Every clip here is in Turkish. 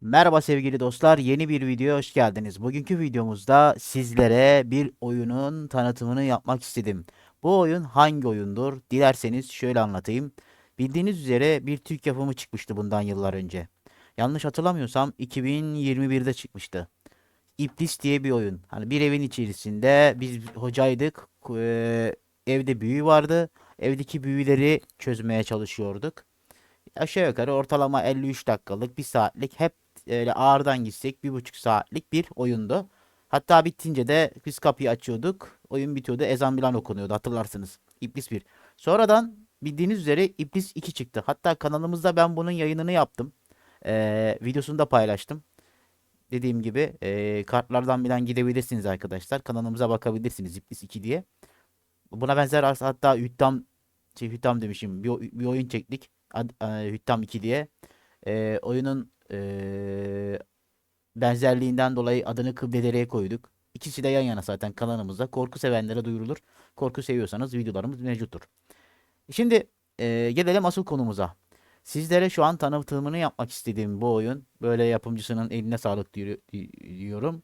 Merhaba sevgili dostlar, yeni bir videoya hoş geldiniz. Bugünkü videomuzda sizlere bir oyunun tanıtımını yapmak istedim. Bu oyun hangi oyundur? Dilerseniz şöyle anlatayım. Bildiğiniz üzere bir Türk yapımı çıkmıştı bundan yıllar önce. Yanlış hatırlamıyorsam 2021'de çıkmıştı. İblis diye bir oyun. Hani bir evin içerisinde biz hocaydık. Eee, evde büyü vardı. Evdeki büyüleri çözmeye çalışıyorduk. Aşağı yukarı ortalama 53 dakikalık, bir saatlik hep öyle ağırdan gitsek bir buçuk saatlik bir oyundu. Hatta bitince de biz kapıyı açıyorduk. Oyun bitiyordu. Ezan bilan okunuyordu hatırlarsınız. İblis 1. Sonradan bildiğiniz üzere İblis 2 çıktı. Hatta kanalımızda ben bunun yayınını yaptım. Ee, videosunu da paylaştım. Dediğim gibi ee, kartlardan bilen gidebilirsiniz arkadaşlar. Kanalımıza bakabilirsiniz İblis 2 diye. Buna benzer hatta Hüttam şey Hüttam demişim. Bir, bir oyun çektik. Ad, e, Hüttam 2 diye. Ee, oyunun ee, benzerliğinden dolayı adını Kıbledere'ye koyduk. İkisi de yan yana zaten kanalımızda. Korku sevenlere duyurulur. Korku seviyorsanız videolarımız mevcuttur. Şimdi ee, gelelim asıl konumuza. Sizlere şu an tanıtımını yapmak istediğim bu oyun böyle yapımcısının eline sağlık diyor- diyorum.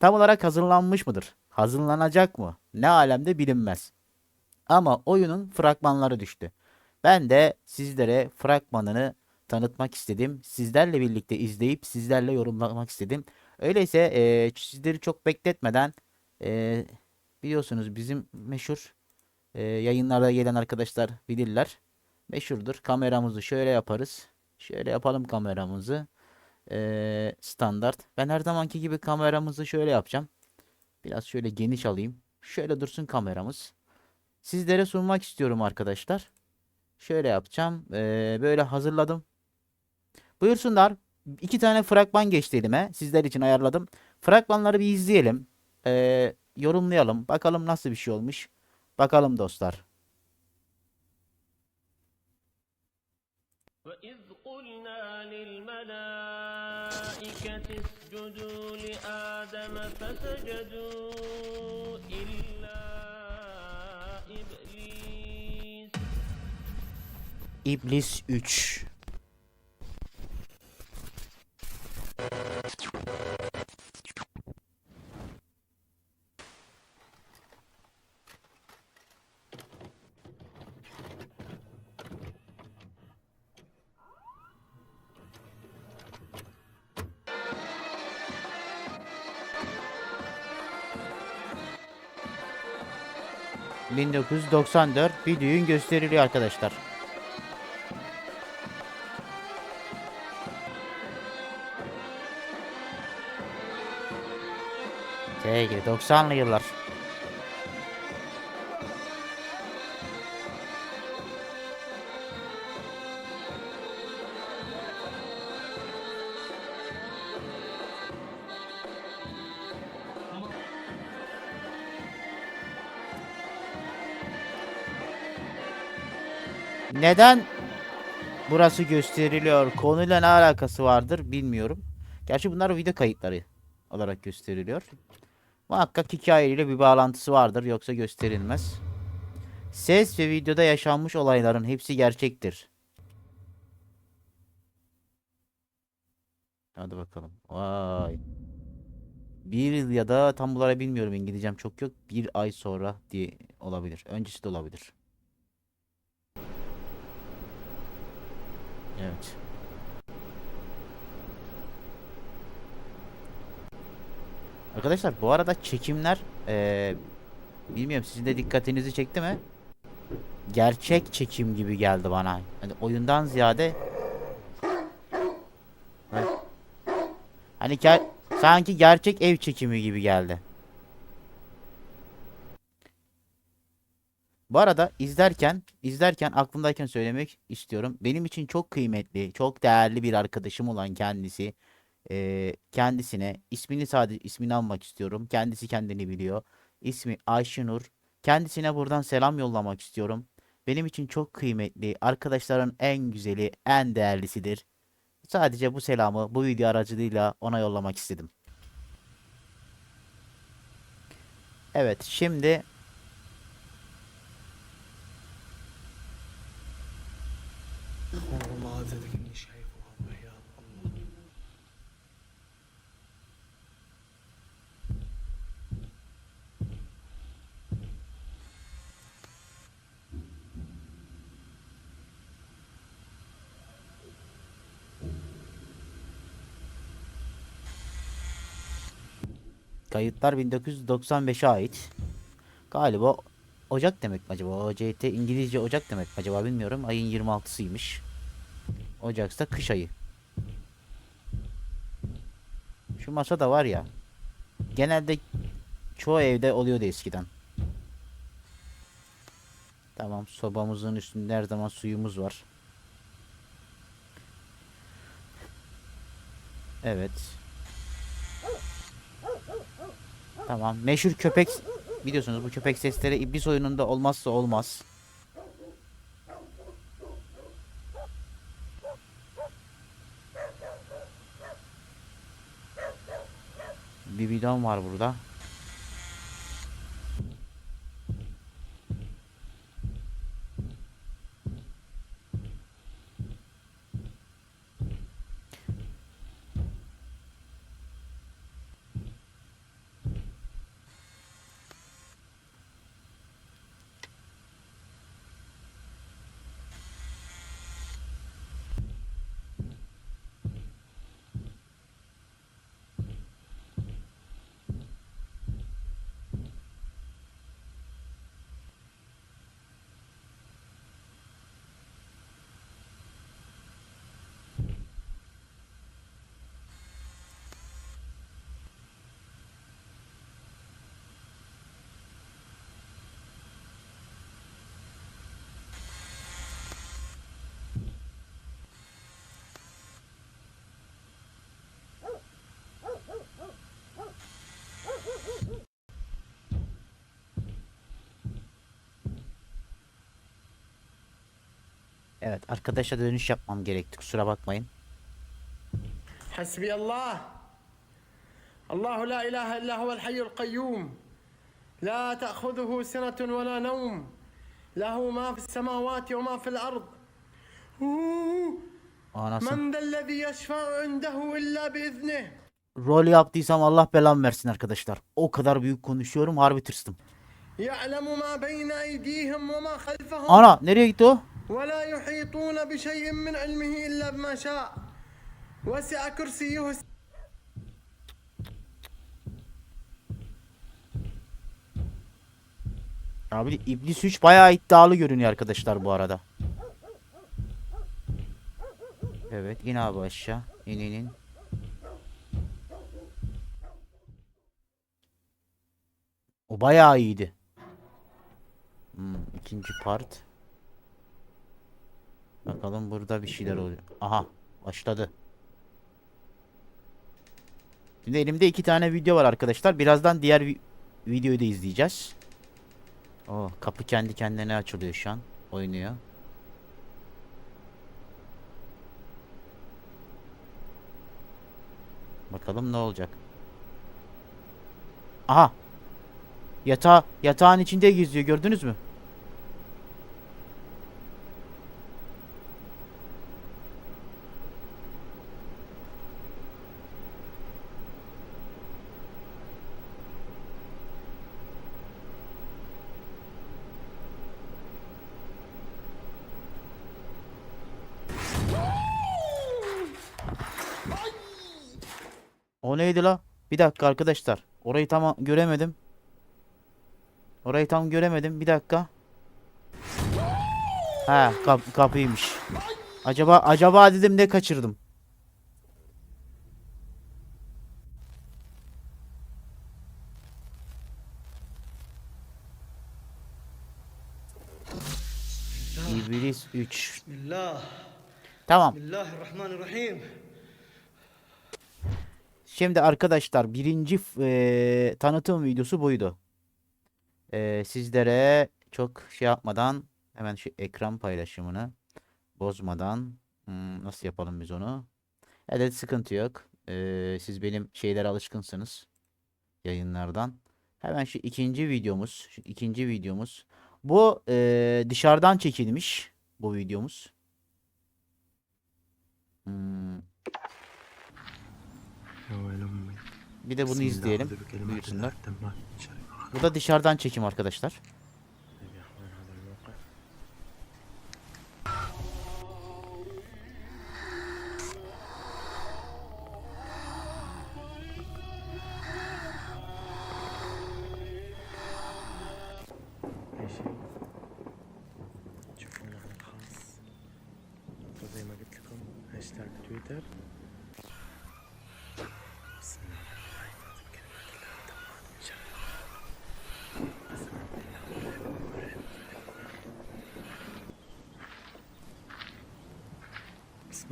Tam olarak hazırlanmış mıdır? Hazırlanacak mı? Ne alemde bilinmez. Ama oyunun fragmanları düştü. Ben de sizlere fragmanını tanıtmak istedim. Sizlerle birlikte izleyip sizlerle yorumlamak istedim. Öyleyse eee, sizleri çok bekletmeden eee, biliyorsunuz bizim meşhur eee, yayınlarda gelen arkadaşlar bilirler. Meşhurdur. Kameramızı şöyle yaparız. Şöyle yapalım kameramızı. Eee, standart. Ben her zamanki gibi kameramızı şöyle yapacağım. Biraz şöyle geniş alayım. Şöyle dursun kameramız. Sizlere sunmak istiyorum arkadaşlar. Şöyle yapacağım. Eee, böyle hazırladım. Buyursunlar. İki tane fragman geçti elime. Sizler için ayarladım. Fragmanları bir izleyelim. Eee, yorumlayalım. Bakalım nasıl bir şey olmuş. Bakalım dostlar. وإذ قلنا للملائكة اسجدوا لآدم فسجدوا إلا إبليس İblis 3. ...1994 bir düğün gösteriliyor arkadaşlar. TG 90'lı yıllar. Neden burası gösteriliyor? Konuyla ne alakası vardır bilmiyorum. Gerçi bunlar video kayıtları olarak gösteriliyor. Muhakkak hikayeyle bir bağlantısı vardır yoksa gösterilmez. Ses ve videoda yaşanmış olayların hepsi gerçektir. Hadi bakalım. Vay. Bir ya da tam olarak bilmiyorum İngilizcem çok yok. Bir ay sonra diye olabilir. Öncesi de olabilir. Evet. Arkadaşlar bu arada çekimler eee, bilmiyorum sizin de dikkatinizi çekti mi? Gerçek çekim gibi geldi bana. Hani oyundan ziyade hani ger- sanki gerçek ev çekimi gibi geldi. Bu arada izlerken izlerken aklımdayken söylemek istiyorum. Benim için çok kıymetli, çok değerli bir arkadaşım olan kendisi. Eee, kendisine ismini sadece ismini almak istiyorum. Kendisi kendini biliyor. İsmi Ayşenur. Kendisine buradan selam yollamak istiyorum. Benim için çok kıymetli, arkadaşların en güzeli, en değerlisidir. Sadece bu selamı bu video aracılığıyla ona yollamak istedim. Evet, şimdi Kayıtlar 1995'e ait. Galiba Ocak demek mi acaba? OCT İngilizce Ocak demek mi acaba bilmiyorum. Ayın 26'sıymış. Ocaksa kış ayı. Şu masa da var ya. Genelde çoğu evde oluyordu eskiden. Tamam sobamızın üstünde her zaman suyumuz var. Evet. Tamam. Meşhur köpek biliyorsunuz bu köpek sesleri iblis oyununda olmazsa olmaz. Bir bidon var burada. Evet arkadaşa dönüş yapmam gerekti kusura bakmayın. Hasbiyallah. Allahu la ilahe illa huvel hayyul kayyum. La ta'khuduhu sinetun ve la nevm. Lahu ma fis semavati ve ma fil ard. Anasın. Men dellezî yeşfa'u indehu illa biiznih. Rol yaptıysam Allah belam versin arkadaşlar. O kadar büyük konuşuyorum harbi tırstım. Ana nereye gitti o? ولا يحيطون بشيء من علمه إلا بما شاء وسع كرسيه Abi İblis 3 bayağı iddialı görünüyor arkadaşlar bu arada. Evet in abi aşağı. İn in in. O bayağı iyiydi. Hmm, ikinci part. Bakalım burada bir şeyler oluyor. Aha başladı. Şimdi elimde iki tane video var arkadaşlar. Birazdan diğer vi- videoyu da izleyeceğiz. Oo, kapı kendi kendine açılıyor şu an. Oynuyor. Bakalım ne olacak. Aha. Yatağı, yatağın içinde geziyor gördünüz mü? O neydi la? Bir dakika arkadaşlar. Orayı tam göremedim. Orayı tam göremedim. Bir dakika. Ha kap kapıymış. Acaba acaba dedim ne kaçırdım. İblis 3. Tamam. Bismillahirrahmanirrahim. Şimdi arkadaşlar birinci eee, tanıtım videosu buydu. Eee, sizlere çok şey yapmadan hemen şu ekran paylaşımını bozmadan hmm, nasıl yapalım biz onu? Evet sıkıntı yok. Eee, siz benim şeylere alışkınsınız yayınlardan. Hemen şu ikinci videomuz, şu ikinci videomuz. Bu eee, dışarıdan çekilmiş bu videomuz. Hmm, bir de bunu izleyelim. Buyursunlar. Bu da dışarıdan çekim arkadaşlar.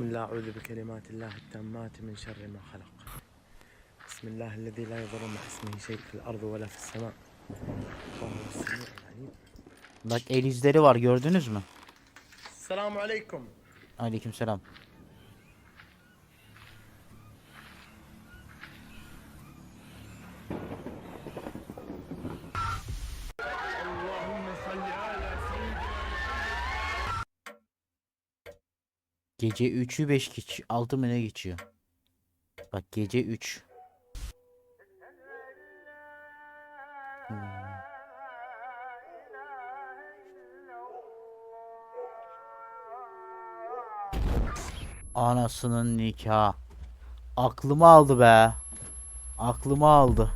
بسم الله أعوذ بكلمات الله التامات من شر ما خلق بسم الله الذي لا يضر مع اسمه شيء في الأرض ولا في السماء وهو السميع العليم Bak el izleri var gördünüz mü? السلام عليكم Aleykümselam. Gece 3'ü 5 geç 6 mı ne geçiyor? Bak gece 3. Hmm. Anasının nikah. Aklımı aldı be. Aklımı aldı.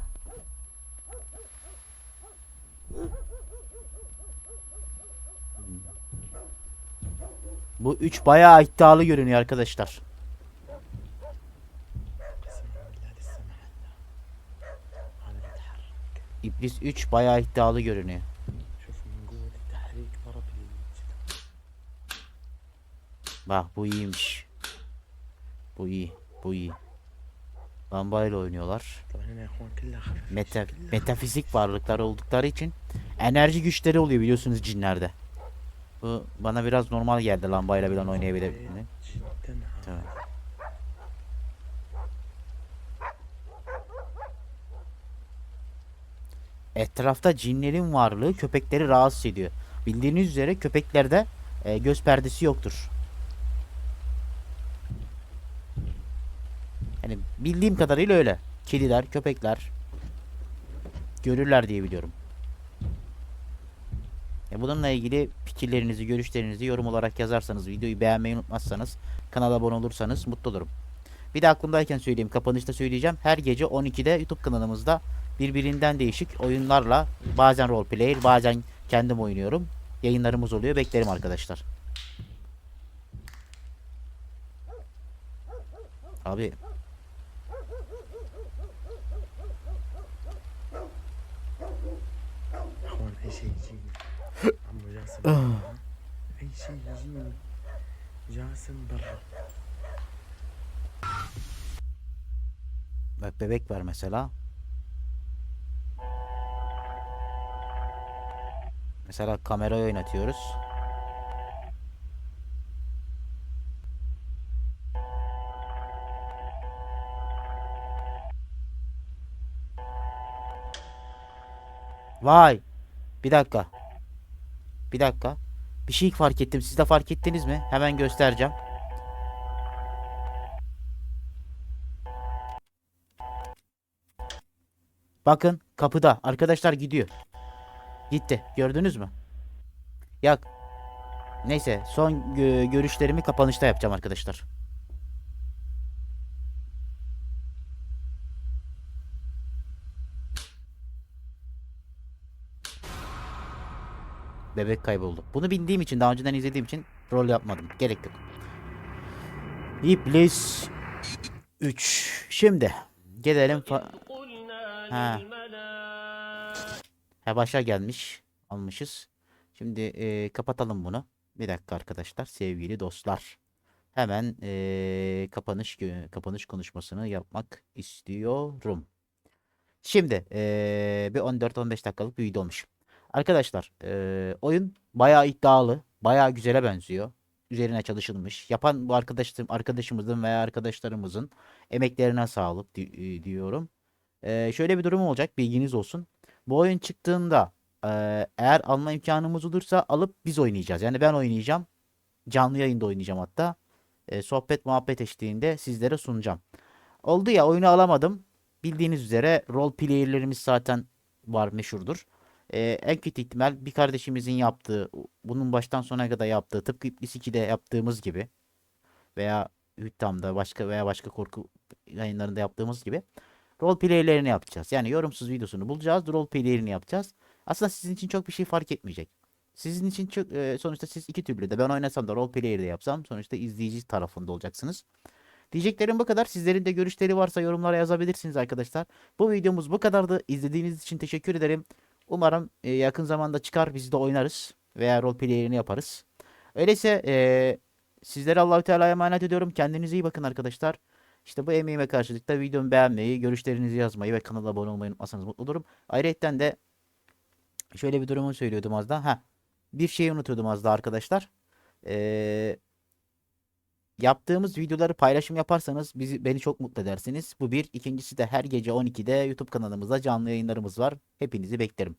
Bu 3 bayağı iddialı görünüyor arkadaşlar. İblis 3 bayağı iddialı görünüyor. Bak bu iyiymiş. Bu iyi. Bu iyi. Lambayla oynuyorlar. Meta, metafizik varlıklar oldukları için enerji güçleri oluyor biliyorsunuz cinlerde. Bu bana biraz normal geldi lambayla bilen oynayabilmek. Tamam. Etrafta cinlerin varlığı köpekleri rahatsız ediyor. Bildiğiniz üzere köpeklerde e, göz perdesi yoktur. Yani bildiğim kadarıyla öyle. Kediler, köpekler görürler diye biliyorum. E, bununla ilgili fikirlerinizi, görüşlerinizi yorum olarak yazarsanız, videoyu beğenmeyi unutmazsanız, kanala abone olursanız mutlu olurum. Bir de aklımdayken söyleyeyim, kapanışta söyleyeceğim. Her gece 12'de YouTube kanalımızda birbirinden değişik oyunlarla bazen roleplayer, bazen kendim oynuyorum. Yayınlarımız oluyor. Beklerim arkadaşlar. Abi şey Kardeşim. اي شيء يجيني عمو جاسم برا. اي شيء يجيني جاسم برا bak bebek var mesela. Mesela kamerayı oynatıyoruz. Vay. Bir dakika. Bir dakika. Bir şey fark ettim. Siz de fark ettiniz mi? Hemen göstereceğim. Bakın kapıda. Arkadaşlar gidiyor. Gitti. Gördünüz mü? Yak. Neyse son gö- görüşlerimi kapanışta yapacağım arkadaşlar. Bebek kayboldu. Bunu bildiğim için daha önceden izlediğim için rol yapmadım. Gerek yok. İblis 3. Şimdi gelelim ha. ha başa gelmiş. Almışız. Şimdi e, kapatalım bunu. Bir dakika arkadaşlar sevgili dostlar. Hemen e, kapanış kapanış konuşmasını yapmak istiyorum. Şimdi e, bir 14-15 dakikalık bir video olmuş. Arkadaşlar e, oyun bayağı iddialı. Bayağı güzele benziyor. Üzerine çalışılmış. Yapan bu arkadaşım, arkadaşımızın veya arkadaşlarımızın emeklerine sağlık di- e, diyorum. E, şöyle bir durum olacak. Bilginiz olsun. Bu oyun çıktığında eee, eğer alma imkanımız olursa alıp biz oynayacağız. Yani ben oynayacağım. Canlı yayında oynayacağım hatta. Eee, sohbet muhabbet eşliğinde sizlere sunacağım. Oldu ya oyunu alamadım. Bildiğiniz üzere rol player'lerimiz zaten var meşhurdur. Eee, en kötü ihtimal bir kardeşimizin yaptığı, bunun baştan sona kadar yaptığı, tıpkı İblis 2'de yaptığımız gibi veya Hüttam'da başka veya başka korku yayınlarında yaptığımız gibi rol player'lerini yapacağız. Yani yorumsuz videosunu bulacağız, rol player'ini yapacağız. Aslında sizin için çok bir şey fark etmeyecek. Sizin için çok e, sonuçta siz iki türlü de ben oynasam da role player de yapsam sonuçta izleyici tarafında olacaksınız. Diyeceklerim bu kadar. Sizlerin de görüşleri varsa yorumlara yazabilirsiniz arkadaşlar. Bu videomuz bu kadardı. İzlediğiniz için teşekkür ederim. Umarım e, yakın zamanda çıkar biz de oynarız veya roleplay'ini yaparız. Öyleyse e, sizlere Allahü Teala'ya emanet ediyorum. Kendinize iyi bakın arkadaşlar. İşte bu emeğime karşılık da videomu beğenmeyi, görüşlerinizi yazmayı ve kanala abone olmayı unutmazsanız mutlu olurum. Ayrıca de şöyle bir durumu söylüyordum az daha. Ha, bir şeyi unutuyordum az daha arkadaşlar. Ee, yaptığımız videoları paylaşım yaparsanız bizi beni çok mutlu edersiniz. Bu bir. İkincisi de her gece 12'de YouTube kanalımızda canlı yayınlarımız var. Hepinizi beklerim.